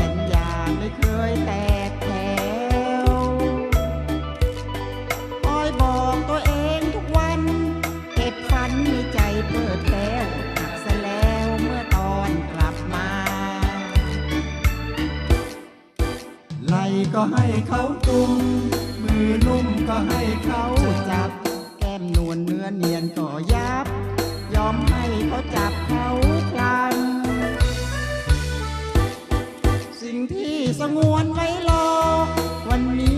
สัญญาไม่เคยแตกแถวคอยบอกตัวเองทุกวัน เก็บฝันในใจเปิดแก้วหลักแล้วเมื่อตอนกลับมาไหลก็ให้เขาจุมมือนุ่มก็ให้เขาจับ แก้มนวลเนื้อเนียนก็ยา สงวนไว้รอวันนี้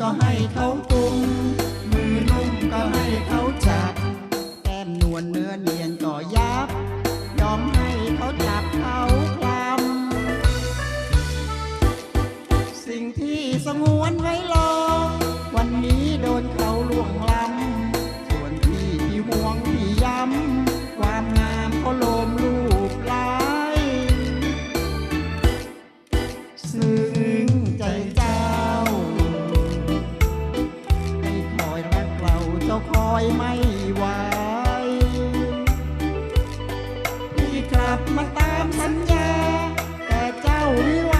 ก็ให้เขากุมมือนุ่มก็ให้เขาจับ แก้มนวลเนื้อเนียนก็ยับ ยอมให้เขาจับเขาคลำสิ่งที่สงวนไว้รอวันนี้โดนเขาล่วงล้ำส่วนที่ที่ห่วง อยไม่ไหวพี่กลับมาตามสัญญา แต่เจ้าวิวา